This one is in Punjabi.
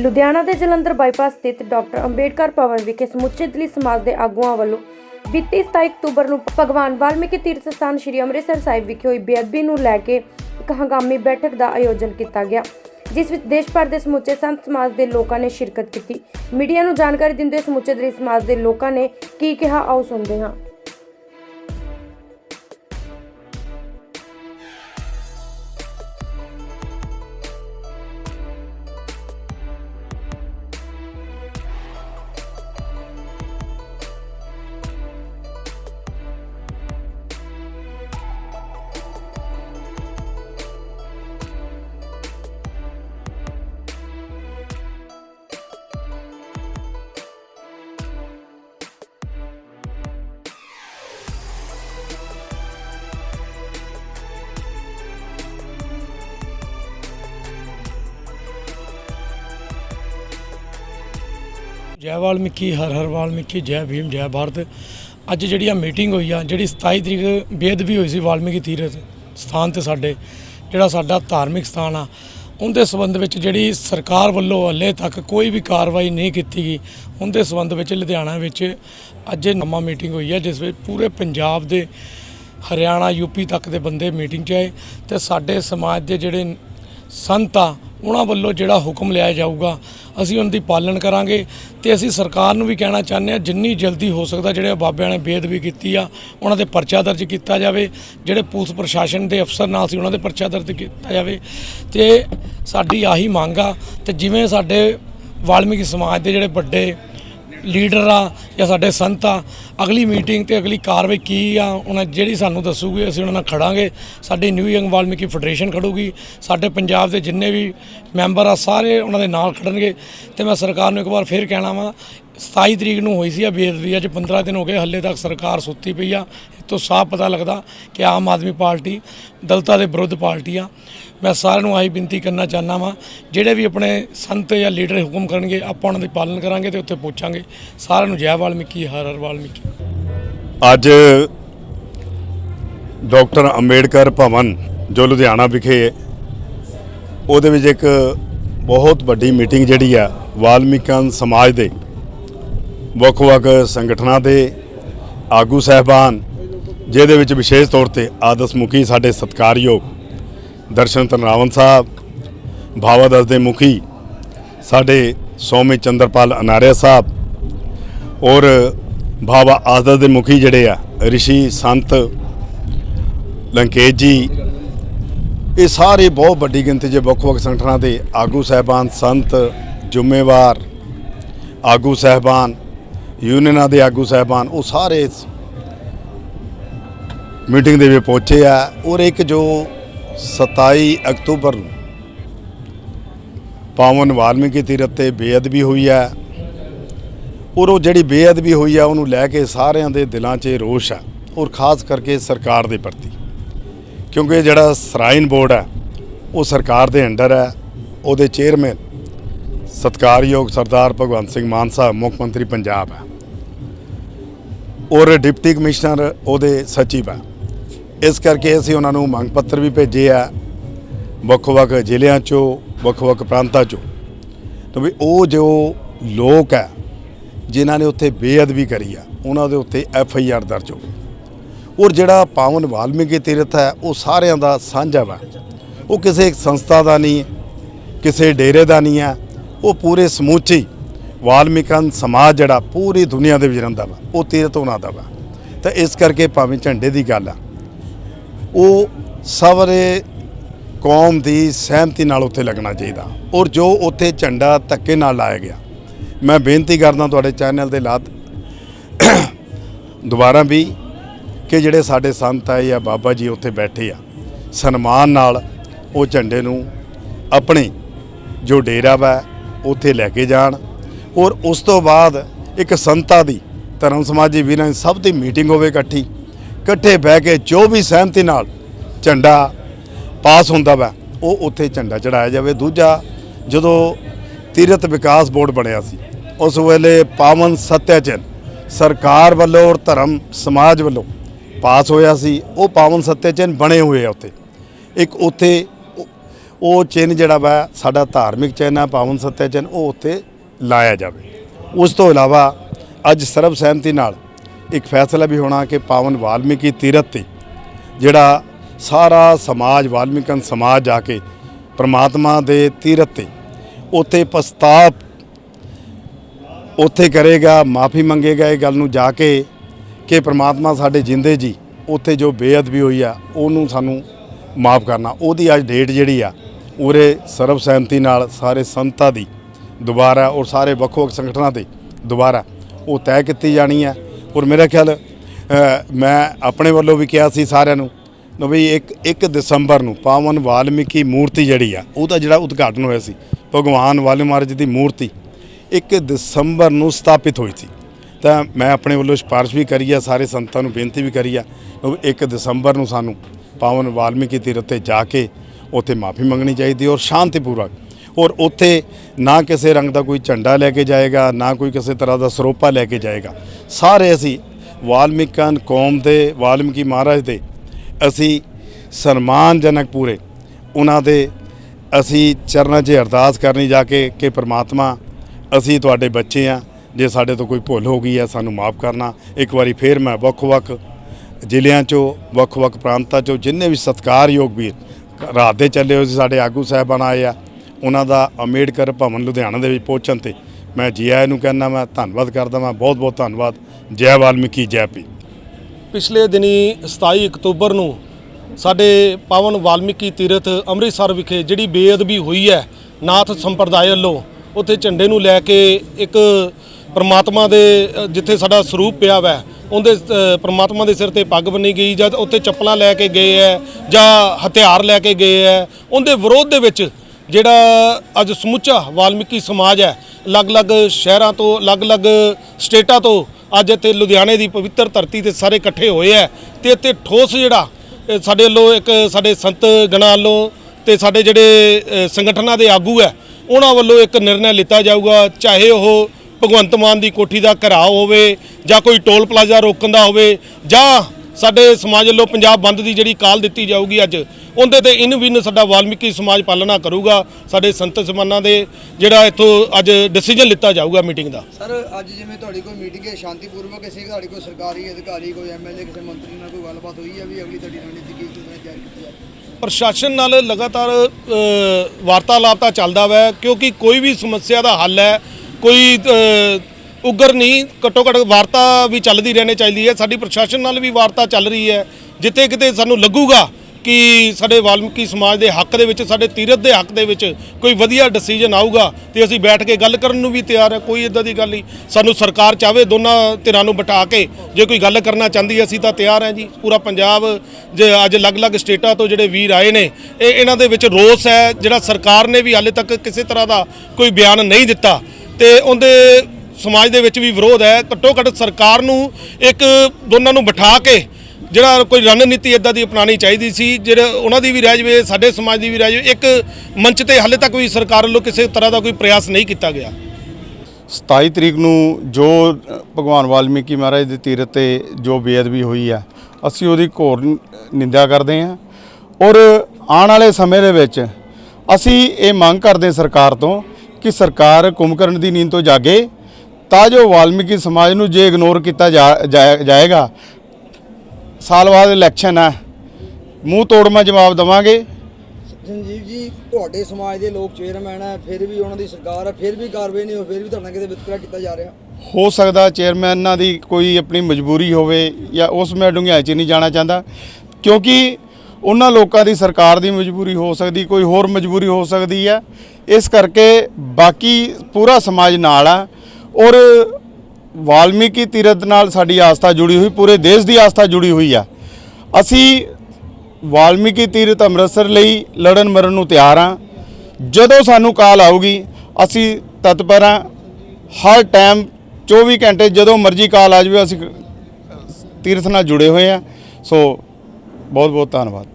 ਲੁਧਿਆਣਾ ਦੇ ਜਲੰਧਰ ਬਾਈਪਾਸ ਸਥਿਤ ਡਾਕਟਰ ਅੰਬੇਡਕਰ ਭਵਨ ਵਿਖੇ ਸਮੁੱਚੇ ਦਲਿਤ ਸਮਾਜ ਦੇ ਆਗੂਆਂ ਵੱਲੋਂ ਬੀਤੀ 27 ਅਕਤੂਬਰ ਨੂੰ ਭਗਵਾਨ ਵਾਲਮੀਕੀ ਤੀਰਥ ਸਥਾਨ ਸ੍ਰੀ ਅੰਮ੍ਰਿਤਸਰ ਸਾਹਿਬ ਵਿਖੇ ਹੋਈ ਬੇਅਦਬੀ ਨੂੰ ਲੈ ਕੇ ਇੱਕ ਹੰਗਾਮੀ ਬੈਠਕ ਦਾ ਆਯੋਜਨ ਕੀਤਾ ਗਿਆ, ਜਿਸ ਵਿੱਚ ਦੇਸ਼ ਭਰ ਦੇ ਸਮੁੱਚੇ ਸੰਤ ਸਮਾਜ ਦੇ ਲੋਕਾਂ ਨੇ ਸ਼ਿਰਕਤ ਕੀਤੀ। ਮੀਡੀਆ ਨੂੰ ਜਾਣਕਾਰੀ ਦਿੰਦੇ ਸਮੁੱਚੇ ਦਲਿਤ ਸਮਾਜ ਦੇ ਲੋਕਾਂ ਨੇ ਕੀ ਕਿਹਾ, ਆਓ ਸੁਣਦੇ ਹਾਂ। ਜੈ ਵਾਲਮੀਕੀ, ਹਰ ਹਰ ਵਾਲਮੀਕੀ, ਜੈ ਭੀਮ, ਜੈ ਭਾਰਤ। ਅੱਜ ਜਿਹੜੀ ਆ ਮੀਟਿੰਗ ਹੋਈ ਆ ਜਿਹੜੀ 27 ਤਰੀਕ ਬੇਅਦਬੀ ਹੋਈ ਸੀ ਵਾਲਮੀਕੀ ਤੀਰਥ ਸਥਾਨ ਤੇ ਸਾਡੇ, ਜਿਹੜਾ ਸਾਡਾ ਧਾਰਮਿਕ ਸਥਾਨ ਆ, ਉਹਦੇ ਸੰਬੰਧ ਵਿੱਚ ਜਿਹੜੀ ਸਰਕਾਰ ਵੱਲੋਂ ਹਲੇ ਤੱਕ ਕੋਈ ਵੀ ਕਾਰਵਾਈ ਨਹੀਂ ਕੀਤੀ ਗਈ, ਉਹਦੇ ਸੰਬੰਧ ਵਿੱਚ ਲੁਧਿਆਣਾ ਵਿੱਚ ਅੱਜ ਇਹ ਨਵਾਂ ਮੀਟਿੰਗ ਹੋਈ ਹੈ, ਜਿਸ ਵਿੱਚ ਪੂਰੇ ਪੰਜਾਬ ਦੇ ਹਰਿਆਣਾ ਯੂਪੀ ਤੱਕ ਦੇ ਬੰਦੇ ਮੀਟਿੰਗ 'ਚ ਆਏ ਤੇ ਸਾਡੇ ਸਮਾਜ ਦੇ ਜਿਹੜੇ ਸੰਤ ਆ ਉਹਨਾਂ ਵੱਲੋਂ ਜਿਹੜਾ ਹੁਕਮ ਲਿਆ ਜਾਊਗਾ, ਅਸੀਂ ਉਹਨਾਂ ਦੀ ਪਾਲਣ ਕਰਾਂਗੇ ਤੇ ਅਸੀਂ ਸਰਕਾਰ ਨੂੰ ਵੀ ਕਹਿਣਾ ਚਾਹੁੰਦੇ ਆ ਜਿੰਨੀ ਜਲਦੀ ਹੋ ਸਕਦਾ ਜਿਹੜੇ ਬਾਬਿਆਂ ਨੇ ਬੇਅਦਬੀ ਕੀਤੀ ਆ, ਉਹਨਾਂ 'ਤੇ ਪਰਚਾ ਦਰਜ ਕੀਤਾ ਜਾਵੇ, ਜਿਹੜੇ ਪੁਲਿਸ ਪ੍ਰਸ਼ਾਸਨ ਦੇ ਅਫਸਰ ਨਾਲ ਸੀ ਉਹਨਾਂ ਦੇ ਪਰਚਾ ਦਰਜ ਕੀਤਾ ਜਾਵੇ। ਤੇ ਸਾਡੀ ਆਹੀ ਮੰਗ ਆ, ਤੇ ਜਿਵੇਂ ਸਾਡੇ ਵਾਲਮੀਕੀ ਸਮਾਜ ਦੇ ਜਿਹੜੇ ਵੱਡੇ ਲੀਡਰ ਆ ਜਾਂ ਸਾਡੇ ਸੰਤ ਆ, ਅਗਲੀ ਮੀਟਿੰਗ ਤੇ ਅਗਲੀ ਕਾਰਵਾਈ ਕੀ ਆ, ਉਹਨਾਂ ਜਿਹੜੀ ਸਾਨੂੰ ਦੱਸੂਗੀ, ਅਸੀਂ ਉਹਨਾਂ ਨਾਲ ਖੜਾਂਗੇ। ਸਾਡੀ ਨਿਊ ਯੰਗ ਵਾਲਮੀਕੀ ਫੈਡਰੇਸ਼ਨ ਖੜੂਗੀ। ਸਾਡੇ ਪੰਜਾਬ ਦੇ ਜਿੰਨੇ ਵੀ ਮੈਂਬਰ ਆ, ਸਾਰੇ ਉਹਨਾਂ ਦੇ ਨਾਲ ਖੜਨਗੇ। ਤੇ ਮੈਂ ਸਰਕਾਰ ਨੂੰ ਇੱਕ ਵਾਰ ਫੇਰ ਕਹਿਣਾ ਵਾ 27 ਤਰੀਕ ਨੂੰ ਹੋਈ ਸੀ ਆ ਬੇਅਦਬੀ, ਅੱਜ 15 ਦਿਨ ਹੋ ਗਏ, ਹੱਲੇ ਤੱਕ ਸਰਕਾਰ ਸੁੱਤੀ ਪਈ ਆ। ਇਹ ਤੋਂ ਸਾਫ਼ ਪਤਾ ਲੱਗਦਾ ਕਿ ਆਮ ਆਦਮੀ ਪਾਰਟੀ ਦਲਤਾ ਦੇ ਵਿਰੁੱਧ ਪਾਰਟੀ ਆ। ਮੈਂ ਸਾਰਿਆਂ ਨੂੰ ਆਹੀ ਬੇਨਤੀ ਕਰਨਾ ਚਾਹੁੰਦਾ ਵਾਂ, ਜਿਹੜੇ ਵੀ ਆਪਣੇ ਸੰਤ ਜਾਂ ਲੀਡਰ ਹੁਕਮ ਕਰਨਗੇ, ਆਪਾਂ ਉਹਨਾਂ ਦੀ ਪਾਲਣ ਕਰਾਂਗੇ ਤੇ ਉੱਥੇ ਪਹੁੰਚਾਂਗੇ। ਸਾਰਿਆਂ ਨੂੰ ਜੈ ਵਾਲਮੀਕੀ, ਹਰ ਹਰ ਵਾਲਮੀਕੀ। ਅੱਜ ਡਾਕਟਰ ਅੰਬੇਡਕਰ ਭਵਨ, ਜੋ ਲੁਧਿਆਣਾ ਵਿਖੇ ਉਹਦੇ ਵਿੱਚ ਇੱਕ ਬਹੁਤ ਵੱਡੀ ਮੀਟਿੰਗ ਜਿਹੜੀ ਆ ਵਾਲਮੀਕਨ ਸਮਾਜ ਦੇ ਵੱਖ-ਵੱਖ ਸੰਗਠਨਾਂ ਦੇ ਆਗੂ ਸਹਿਬਾਨ, ਜਿਹਦੇ ਵਿੱਚ ਵਿਸ਼ੇਸ਼ ਤੌਰ ਤੇ ਆਦਰਸ਼ ਮੁਖੀ ਸਾਡੇ ਸਤਿਕਾਰਯੋਗ ਦਰਸ਼ਨ ਤਨਰਾਵਨ ਸਾਹਿਬ, ਭਾਵਾਦਸ ਦੇ ਮੁਖੀ, ਸਾਡੇ ਸੌਮੀ ਚੰਦਰਪਾਲ ਅਨਾਰਿਆ ਸਾਹਿਬ ਔਰ ਭਾਵਾ ਆਦਰਸ਼ ਦੇ ਮੁਖੀ ਜਿਹੜੇ ਆ, ਰਿਸ਼ੀ, ਸੰਤ, ਲੰਕੇਸ਼ ਜੀ, ਇਹ ਸਾਰੇ ਬਹੁਤ ਵੱਡੀ ਗਿਣਤੀ 'ਚ ਵੱਖ-ਵੱਖ ਸੰਗਠਨਾਂ ਦੇ ਆਗੂ ਸਹਿਬਾਨ, ਸੰਤ, ਜ਼ਿੰਮੇਵਾਰ, ਆਗੂ ਸਹਿਬਾਨ, ਯੂਨੀਅਨਾਂ ਦੇ ਆਗੂ ਸਹਿਬਾਨ, ਉਹ ਸਾਰੇ ਮੀਟਿੰਗ ਦੇ ਵਿੱਚ ਪਹੁੰਚੇ ਆ ਔਰ ਇੱਕ ਜੋ 27 ਅਕਤੂਬਰ ਨੂੰ ਪਾਵਨ ਵਾਲਮੀਕੀ ਤੀਰਥ ਤੇ ਬੇਅਦਬੀ ਹੋਈ ਹੈ। ਔਰ ਉਹ ਜਿਹੜੀ ਬੇਅਦਬੀ ਹੋਈ ਆ ਉਹਨੂੰ ਲੈ ਕੇ ਸਾਰਿਆਂ ਦੇ ਦਿਲਾਂ 'ਚ ਰੋਸ਼ ਆ ਔਰ ਖਾਸ ਕਰਕੇ ਸਰਕਾਰ ਦੇ ਪ੍ਰਤੀ। ਕਿਉਂਕਿ ਜਿਹੜਾ ਸਰਾਈਨ ਬੋਰਡ ਹੈ, ਉਹ ਸਰਕਾਰ ਦੇ ਅੰਡਰ ਹੈ। ਉਹਦੇ ਚੇਅਰਮੈਨ ਸਤਕਾਰਯੋਗ ਸਰਦਾਰ ਭਗਵੰਤ ਸਿੰਘ ਮਾਨ ਸਾਹਿਬ, ਮੁੱਖ ਮੰਤਰੀ ਪੰਜਾਬ ਹੈ। ਔਰ ਡਿਪਟੀ ਕਮਿਸ਼ਨਰ ਉਹਦੇ ਸਚਿਵ ਹੈ। ਇਸ ਕਰਕੇ ਅਸੀਂ ਉਹਨਾਂ ਨੂੰ ਮੰਗ ਪੱਤਰ ਵੀ ਭੇਜੇ ਆ ਵੱਖ-ਵੱਖ ਜ਼ਿਲ੍ਹਿਆਂ ਚੋਂ ਵੱਖ-ਵੱਖ ਪ੍ਰਾਂਤਾਂ ਚੋਂ। ਤਾਂ ਵੀ ਉਹ ਜੋ ਲੋਕ ਹੈ ਜਿਨ੍ਹਾਂ ਨੇ ਉੱਥੇ ਬੇਅਦਬੀ ਕਰੀ ਆ, ਉਹਨਾਂ ਦੇ ਉੱਤੇ ਐਫ ਆਈ ਆਰ ਦਰਜ ਹੋ ਗਈ। ਔਰ ਜਿਹੜਾ ਪਾਵਨ ਵਾਲਮੀਕੀ ਤੀਰਥ ਹੈ, ਉਹ ਸਾਰਿਆਂ ਦਾ ਸਾਂਝਾ ਵਾ। ਉਹ ਕਿਸੇ ਇੱਕ ਸੰਸਥਾ ਦਾ ਨਹੀਂ ਕਿਸੇ ਡੇਰੇ ਦਾ ਨਹੀਂ ਹੈ, ਉਹ ਪੂਰੇ ਸਮੂਚੇ ਵਾਲਮੀਕਨ ਸਮਾਜ ਜਿਹੜਾ ਪੂਰੀ ਦੁਨੀਆ ਦੇ ਵਿੱਚ ਰਹਿੰਦਾ ਵਾ, ਉਹ ਤੀਰਥ ਉਹਨਾਂ ਦਾ ਵਾ। ਤਾਂ ਇਸ ਕਰਕੇ ਭਾਵੇਂ ਝੰਡੇ ਦੀ ਗੱਲ ਆ ਉਹ ਸਵਰੇ ਕੌਮ ਦੀ ਸਹਿਮਤੀ ਨਾਲ ਉੱਥੇ ਲੱਗਣਾ ਚਾਹੀਦਾ। ਔਰ ਜੋ ਉੱਥੇ ਝੰਡਾ ਧੱਕੇ ਨਾਲ ਲਾਇਆ ਗਿਆ। ਮੈਂ ਬੇਨਤੀ ਕਰਦਾ ਤੁਹਾਡੇ ਚੈਨਲ ਦੇ ਲਾਤ ਦੁਬਾਰਾ ਵੀ ਕਿ ਜਿਹੜੇ ਸਾਡੇ ਸੰਤ ਆ ਜਾਂ ਬਾਬਾ ਜੀ ਉੱਥੇ ਬੈਠੇ ਆ, ਸਨਮਾਨ ਨਾਲ ਉਹ ਝੰਡੇ ਨੂੰ ਆਪਣੇ ਜੋ ਡੇਰਾ ਵਾ, ਉੱਥੇ ਲੈ ਕੇ ਜਾਣ। ਔਰ ਉਸ ਤੋਂ ਬਾਅਦ ਇੱਕ ਸੰਤਾਂ ਦੀ, ਧਰਮ ਸਮਾਜੀ ਵੀਰਾਂ ਦੀ ਸਭ ਦੀ ਮੀਟਿੰਗ ਹੋਵੇ ਇਕੱਠੀ। ਇਕੱਠੇ ਬਹਿ ਕੇ ਜੋ ਵੀ ਸਹਿਮਤੀ ਨਾਲ ਝੰਡਾ ਪਾਸ ਹੁੰਦਾ ਵਾ, ਉਹ ਉੱਥੇ ਝੰਡਾ ਚੜਾਇਆ ਜਾਵੇ। ਦੂਜਾ, ਜਦੋਂ ਤੀਰਥ ਵਿਕਾਸ ਬੋਰਡ ਬਣਿਆ ਸੀ, ਉਸ ਵੇਲੇ ਪਾਵਨ ਸੱਤਿਆਚਨ ਸਰਕਾਰ ਵੱਲੋਂ ਔਰ ਧਰਮ ਸਮਾਜ ਵੱਲੋਂ ਪਾਸ ਹੋਇਆ ਸੀ। ਉਹ ਪਾਵਨ ਸੱਤਿਆਚਨ ਬਣੇ ਹੋਏ ਆ ਉੱਥੇ। ਇੱਕ ਉੱਥੇ ਉਹ- ਉਹ ਚਿੰਨ੍ਹ ਜਿਹੜਾ ਵਾ, ਸਾਡਾ ਧਾਰਮਿਕ ਚਿੰਨ੍ਹ ਆ, ਪਾਵਨ ਸੱਤਿਆ ਉਹ ਉੱਥੇ ਲਾਇਆ ਜਾਵੇ। ਉਸ ਤੋਂ ਇਲਾਵਾ ਅੱਜ ਸਰਬ ਸਹਿਮਤੀ ਨਾਲ ਇੱਕ ਫੈਸਲਾ ਵੀ ਹੋਣਾ ਕਿ ਪਾਵਨ ਵਾਲਮੀਕੀ ਤੀਰਥ ਤੇ ਜਿਹੜਾ ਸਾਰਾ ਸਮਾਜ ਵਾਲਮੀਕਨ ਸਮਾਜ ਜਾ ਕੇ ਪ੍ਰਮਾਤਮਾ ਦੇ ਤੀਰਥ ਤੇ ਉੱਥੇ ਪਸਤਾਪ ਉੱਥੇ ਕਰੇਗਾ, ਮਾਫੀ ਮੰਗੇਗਾ ਇਹ ਗੱਲ ਨੂੰ ਜਾ ਕੇ ਕਿ ਪ੍ਰਮਾਤਮਾ ਸਾਡੇ ਜਿੰਦੇ ਜੀ, ਉੱਥੇ ਜੋ ਬੇਅਦਬੀ ਹੋਈ ਆ, ਉਹਨੂੰ ਸਾਨੂੰ ਮਾਫ ਕਰਨਾ। ਉਹਦੀ ਅੱਜ ਡੇਟ ਜਿਹੜੀ ਆ, ਉਰੇ ਸਰਬ ਸਹਿਮਤੀ ਨਾਲ ਸਾਰੇ ਸੰਤਾਂ ਦੀ ਦੁਬਾਰਾ ਔਰ ਸਾਰੇ ਵੱਖ-ਵੱਖ ਸੰਗਠਨਾਂ ਤੇ ਦੁਬਾਰਾ ਉਹ ਤੈਅ ਕੀਤੀ ਜਾਣੀ ਹੈ ਔਰ ਮੇਰਾ ਖਿਆਲ ਮੈਂ ਆਪਣੇ ਵੱਲੋਂ ਵੀ ਕਿਹਾ ਸੀ ਸਾਰਿਆਂ ਨੂੰ ਨੂੰ ਵੀ ਇੱਕ 1 ਦਸੰਬਰ ਨੂੰ ਪਾਵਨ ਵਾਲਮੀਕੀ ਮੂਰਤੀ ਜਿਹੜੀ ਆ ਉਹਦਾ ਜਿਹੜਾ ਉਦਘਾਟਨ ਹੋਇਆ ਸੀ, ਭਗਵਾਨ ਵਾਲਮੀਕੀ ਮਹਾਰਾਜ ਦੀ ਮੂਰਤੀ 1 ਦਸੰਬਰ ਨੂੰ ਸਥਾਪਿਤ ਹੋਈ ਸੀ। ਤਾਂ ਮੈਂ ਆਪਣੇ ਵੱਲੋਂ ਸਿਫਾਰਿਸ਼ ਵੀ ਕਰੀ ਆ, ਸਾਰੇ ਸੰਤਾਂ ਨੂੰ ਬੇਨਤੀ ਵੀ ਕਰੀ ਆ ਵੀ 1 ਦਸੰਬਰ ਨੂੰ ਸਾਨੂੰ ਪਾਵਨ ਵਾਲਮੀਕੀ ਤੀਰਥ ਤੇ ਜਾ ਕੇ ਉੱਥੇ ਮਾਫੀ ਮੰਗਣੀ ਚਾਹੀਦੀ ਔਰ ਸ਼ਾਂਤੀਪੂਰਵਕ ਔਰ ਉੱਥੇ ਨਾ ਕਿਸੇ ਰੰਗ ਦਾ ਕੋਈ ਝੰਡਾ ਲੈ ਕੇ ਜਾਏਗਾ, ਨਾ ਕੋਈ ਕਿਸੇ ਤਰ੍ਹਾਂ ਦਾ ਸਰੋਪਾ ਲੈ ਕੇ ਜਾਏਗਾ। ਸਾਰੇ ਅਸੀਂ ਵਾਲਮੀਕਨ ਕੌਮ ਦੇ, ਵਾਲਮੀਕੀ ਮਹਾਰਾਜ ਦੇ ਅਸੀਂ ਸਨਮਾਨਜਨਕ ਪੂਰੇ। ਉਹਨਾਂ ਦੇ ਅਸੀਂ ਚਰਨਾਂ 'ਚ ਅਰਦਾਸ ਕਰਨੀ ਜਾ ਕੇ ਕਿ ਪ੍ਰਮਾਤਮਾ, ਅਸੀਂ ਤੁਹਾਡੇ ਬੱਚੇ ਆ, ਜੇ ਸਾਡੇ ਤੋਂ ਕੋਈ ਭੁੱਲ ਹੋ ਗਈ ਹੈ ਸਾਨੂੰ ਮਾਫ ਕਰਨਾ। ਇੱਕ ਵਾਰੀ ਫੇਰ ਮੈਂ ਵੱਖ-ਵੱਖ ਜ਼ਿਲ੍ਹਿਆਂ 'ਚੋਂ, ਵੱਖ-ਵੱਖ ਪ੍ਰਾਂਤਾਂ 'ਚੋਂ ਜਿੰਨੇ ਵੀ ਸਤਿਕਾਰਯੋਗ ਵੀਰ ਰਾਤ ਦੇ ਚੱਲੇ ਹੋਏ ਸੀ, ਸਾਡੇ ਆਗੂ ਸਾਹਿਬਾਨ ਆਏ ਆ ਉਹਨਾਂ ਦਾ ਅੰਬੇਡਕਰ ਭਵਨ ਲੁਧਿਆਣਾ ਦੇ ਵਿੱਚ ਪਹੁੰਚਣ ਤੇ ਮੈਂ ਜੀ ਆਇਆਂ ਨੂੰ ਕਹਿੰਦਾ ਮੈਂ ਧੰਨਵਾਦ ਕਰਦਾ ਮੈਂ ਬਹੁਤ-ਬਹੁਤ ਧੰਨਵਾਦ। ਜੈ ਵਾਲਮੀਕੀ, ਜੈ ਪੀ ਪਿਛਲੇ ਦਿਨੀ 27 ਅਕਤੂਬਰ ਨੂੰ ਸਾਡੇ ਪਾਵਨ ਵਾਲਮੀਕੀ ਤੀਰਥ ਅੰਮ੍ਰਿਤਸਰ ਵਿਖੇ ਜਿਹੜੀ ਬੇਅਦਬੀ ਹੋਈ ਹੈ, ਨਾਥ ਸੰਪਰਦਾਇ ਵੱਲੋਂ, ਉੱਥੇ ਝੰਡੇ ਨੂੰ ਲੈ ਕੇ ਇੱਕ ਪਰਮਾਤਮਾ ਦੇ, ਜਿੱਥੇ ਸਾਡਾ ਸਰੂਪ ਪਿਆ ਵੈ, ਉਹਦੇ ਪਰਮਾਤਮਾ ਦੇ ਸਿਰ ਤੇ ਪੱਗ ਬੰਨੀ ਗਈ ਜਦ ਉੱਥੇ ਚੱਪਲਾਂ ਲੈ ਕੇ ਗਏ ਹੈ ਜਾਂ ਹਥਿਆਰ ਲੈ ਕੇ ਗਏ ਹੈ, ਉਹਦੇ ਵਿਰੋਧ ਦੇ ਵਿੱਚ ਜਿਹੜਾ ਅੱਜ ਸਮੁੱਚਾ ਵਾਲਮੀਕੀ ਸਮਾਜ ਹੈ, ਅਲੱਗ-ਅਲੱਗ ਸ਼ਹਿਰਾਂ ਤੋਂ, ਅਲੱਗ-ਅਲੱਗ ਸਟੇਟਾਂ ਤੋਂ ਅੱਜ ਇੱਥੇ ਲੁਧਿਆਣੇ ਦੀ ਪਵਿੱਤਰ ਧਰਤੀ ਤੇ ਸਾਰੇ ਇਕੱਠੇ ਹੋਏ ਹੈ ਤੇ ਇੱਥੇ ਠੋਸ ਜਿਹੜਾ ਸਾਡੇ ਵੱਲੋਂ ਇੱਕ ਸਾਡੇ ਸੰਤ ਗਣਾਂ ਵੱਲੋਂ ਤੇ ਸਾਡੇ ਜਿਹੜੇ ਸੰਗਠਨਾਂ ਦੇ ਆਗੂ ਹੈ, ਉਹਨਾਂ ਵੱਲੋਂ ਇੱਕ ਨਿਰਣਾ ਲਿੱਤਾ ਜਾਊਗਾ, ਚਾਹੇ ਉਹ ਭਗਵੰਤ ਮਾਨ ਦੀ ਕੋਠੀ ਦਾ ਘਰਾਓ ਹੋਵੇ ਜਾਂ ਕੋਈ ਟੋਲ ਪਲਾਜ਼ਾ ਰੋਕਣ ਦਾ ਹੋਵੇ ਜਾਂ ਸਾਡੇ ਸਮਾਜ ਵੱਲੋਂ ਪੰਜਾਬ ਬੰਦ ਦੀ ਜਿਹੜੀ ਕਾਲ ਦਿੱਤੀ ਜਾਊਗੀ ਅੱਜ ਉਹਦੇ ਤੇ ਇਨ ਵਿਨ ਸਾਡਾ ਵਾਲਮੀਕੀ ਸਮਾਜ ਪਾਲਣਾ ਕਰੂਗਾ ਸਾਡੇ ਸੰਤ ਸਮਾਨਾਂ ਦੇ ਜਿਹੜਾ ਇੱਥੋਂ ਅੱਜ ਡਿਸੀਜਨ ਲਿੱਤਾ ਜਾਊਗਾ ਮੀਟਿੰਗ ਦਾ। ਸਰ ਅੱਜ ਜਿਵੇਂ ਤੁਹਾਡੀ ਕੋਈ ਮੀਟਿੰਗ ਹੈ ਸ਼ਾਂਤੀਪੂਰਵਕ ਕਿਸੇ ਤੁਹਾਡੀ ਕੋਈ ਸਰਕਾਰੀ ਅਧਿਕਾਰੀ ਕੋਈ ਐਮਐਲਏ ਕਿਸੇ ਮੰਤਰੀ ਨਾਲ ਕੋਈ ਗੱਲਬਾਤ ਹੋਈ ਹੈ ਵੀ ਅਗਲੀ ਤੁਹਾਡੀ ਰਣਨੀਤੀ ਕੀ ਤਿਆਰ ਕੀਤੀ ਹੈ ਪ੍ਰਸ਼ਾਸਨ ਨਾਲ ਲਗਾਤਾਰ ਵਾਰਤਾਲਾਪ ਤਾਂ ਚੱਲਦਾ ਵੈ ਕਿਉਂਕਿ ਕੋਈ ਵੀ ਸਮੱਸਿਆ ਦਾ ਹੱਲ ਹੈ ਕੋਈ ਉਗਰ ਨਹੀਂ ਘੱਟੋ ਘੱਟ ਵਾਰਤਾ ਵੀ ਚੱਲਦੀ ਰਹਿਣੀ ਚਾਹੀਦੀ ਹੈ। ਸਾਡੀ ਪ੍ਰਸ਼ਾਸਨ ਨਾਲ ਵੀ ਵਾਰਤਾ ਚੱਲ ਰਹੀ ਹੈ। ਜਿੱਥੇ ਕਿਤੇ ਸਾਨੂੰ ਲੱਗੂਗਾ ਕਿ ਸਾਡੇ ਵਾਲਮੀਕੀ ਸਮਾਜ ਦੇ ਹੱਕ ਦੇ ਵਿੱਚ ਸਾਡੇ ਤੀਰਥ ਦੇ ਹੱਕ ਦੇ ਵਿੱਚ ਕੋਈ ਵਧੀਆ ਡਿਸੀਜਨ ਆਊਗਾ ਤੇ ਅਸੀਂ ਬੈਠ ਕੇ ਗੱਲ ਕਰਨ ਨੂੰ ਵੀ ਤਿਆਰ ਹੈ ਕੋਈ ਇਦਾਂ ਦੀ ਗੱਲ ਨਹੀਂ। ਸਾਨੂੰ ਸਰਕਾਰ ਚਾਵੇ ਦੋਨਾਂ ਧਿਰਾਂ ਨੂੰ ਬਿਠਾ ਕੇ ਜੇ ਕੋਈ ਗੱਲ ਕਰਨਾ ਚਾਹੁੰਦੀ ਹੈ, ਅਸੀਂ ਤਾਂ ਤਿਆਰ ਹਾਂ ਜੀ। ਪੂਰਾ ਪੰਜਾਬ ਜੇ ਅੱਜ ਅਲੱਗ-ਅਲੱਗ ਸਟੇਟਾਂ ਤੋਂ ਜਿਹੜੇ ਵੀਰ ਆਏ ਨੇ ਇਹ ਇਹਨਾਂ ਦੇ ਵਿੱਚ ਰੋਸ ਹੈ। ਜਿਹੜਾ ਸਰਕਾਰ ਨੇ ਵੀ ਹਾਲੇ ਤੱਕ ਕਿਸੇ ਤਰ੍ਹਾਂ ਦਾ ਕੋਈ ਬਿਆਨ ਨਹੀਂ ਦਿੱਤਾ ਤੇ ਉਹਦੇ ਸਮਾਜ ਦੇ ਵਿੱਚ ਵੀ ਵਿਰੋਧ ਹੈ, ਘੱਟੋ ਘੱਟ ਸਰਕਾਰ ਨੂੰ ਇੱਕ ਦੋਨਾਂ ਨੂੰ ਬਿਠਾ ਕੇ ਜਿਹੜਾ ਕੋਈ ਰਣਨੀਤੀ ਇਦਾਂ ਦੀ ਅਪਣਾਉਣੀ ਚਾਹੀਦੀ ਸੀ, ਜਿਹੜਾ ਉਹਨਾਂ ਦੀ ਵੀ ਰਹਿ ਜਾਵੇ, ਸਾਡੇ ਸਮਾਜ ਦੀ ਵੀ ਰਹਿ ਜਾਵੇ, ਇੱਕ ਮੰਚ ਤੇ ਹਾਲੇ ਤੱਕ ਵੀ ਸਰਕਾਰ ਵੱਲੋਂ ਕਿਸੇ ਤਰ੍ਹਾਂ ਦਾ ਕੋਈ ਪ੍ਰਯਾਸ ਨਹੀਂ ਕੀਤਾ ਗਿਆ। 27 ਤਰੀਕ ਨੂੰ ਜੋ ਭਗਵਾਨ ਵਾਲਮੀਕੀ ਮਹਾਰਾਜ ਦੇ ਤੀਰਥ ਤੇ ਜੋ ਬੇਅਦਬੀ ਹੋਈ ਹੈ ਅਸੀਂ ਉਹਦੀ ਘੋਰ ਨਿੰਦਿਆ ਕਰਦੇ ਹਾਂ। ਔਰ ਆਉਣ ਵਾਲੇ ਸਮੇਂ ਦੇ ਵਿੱਚ ਅਸੀਂ ਇਹ ਮੰਗ ਕਰਦੇ ਸਰਕਾਰ ਤੋਂ ਕਿ ਸਰਕਾਰ ਕੁੰਭਕਰਨ ਦੀ ਨੀਂਦ ਤੋਂ ਜਾਗੇ। ਤਾਂ ਜੋ ਵਾਲਮੀਕੀ ਸਮਾਜ ਨੂੰ ਜੇ ਇਗਨੋਰ ਕੀਤਾ ਜਾਏਗਾ। ਸਾਲ ਬਾਅਦ ਇਲੈਕਸ਼ਨ ਹੈ। ਮੂੰਹ ਤੋੜ ਮੈਂ ਜਵਾਬ ਦਵਾਂਗੇ। ਸੰਜੀਵ ਜੀ ਤੁਹਾਡੇ ਸਮਾਜ ਦੇ ਲੋਕ ਚੇਅਰਮੈਨ ਹੈ ਫਿਰ ਵੀ ਉਹਨਾਂ ਦੀ ਸਰਕਾਰ ਹੈ ਫਿਰ ਵੀ ਕਾਰਵਾਈ ਨਹੀਂ ਹੋ ਫਿਰ ਵੀ ਤੁਹਾਡੇ ਕਿਤੇ ਵਿਤਕਰਾ ਕੀਤਾ ਜਾ ਰਿਹਾ। ਹੋ ਸਕਦਾ ਚੇਅਰਮੈਨਾਂ ਦੀ ਕੋਈ ਆਪਣੀ ਮਜਬੂਰੀ ਹੋਵੇ ਜਾਂ ਉਸ ਮੈਂ ਡੂੰਘਾਈ 'ਚ ਨਹੀਂ ਜਾਣਾ ਚਾਹੁੰਦਾ। ਕਿਉਂਕਿ ਉਹਨਾਂ ਲੋਕਾਂ ਦੀ ਸਰਕਾਰ ਦੀ ਮਜਬੂਰੀ ਹੋ ਸਕਦੀ ਕੋਈ ਹੋਰ ਮਜਬੂਰੀ ਹੋ ਸਕਦੀ ਹੈ। ਇਸ ਕਰਕੇ ਬਾਕੀ ਪੂਰਾ ਸਮਾਜ ਨਾਲ ਆ। ਔਰ ਵਾਲਮੀਕੀ ਤੀਰਥ ਨਾਲ ਸਾਡੀ ਆਸਥਾ ਜੁੜੀ ਹੋਈ, ਪੂਰੇ ਦੇਸ਼ ਦੀ ਆਸਥਾ ਜੁੜੀ ਹੋਈ ਆ। ਅਸੀਂ ਵਾਲਮੀਕੀ ਤੀਰਥ ਅੰਮ੍ਰਿਤਸਰ ਲਈ ਲੜਨ ਮਰਨ ਨੂੰ ਤਿਆਰ ਹਾਂ ਜਦੋਂ ਸਾਨੂੰ ਕਾਲ ਆਊਗੀ, ਅਸੀਂ ਤਤਪਰ ਹਾਂ ਹਰ ਟਾਈਮ 24 ਘੰਟੇ ਜਦੋਂ ਮਰਜ਼ੀ ਕਾਲ ਆ ਜਾਵੇ, ਅਸੀਂ ਤੀਰਥ ਨਾਲ ਜੁੜੇ ਹੋਏ ਹਾਂ ਸੋ ਬਹੁਤ ਬਹੁਤ ਧੰਨਵਾਦ।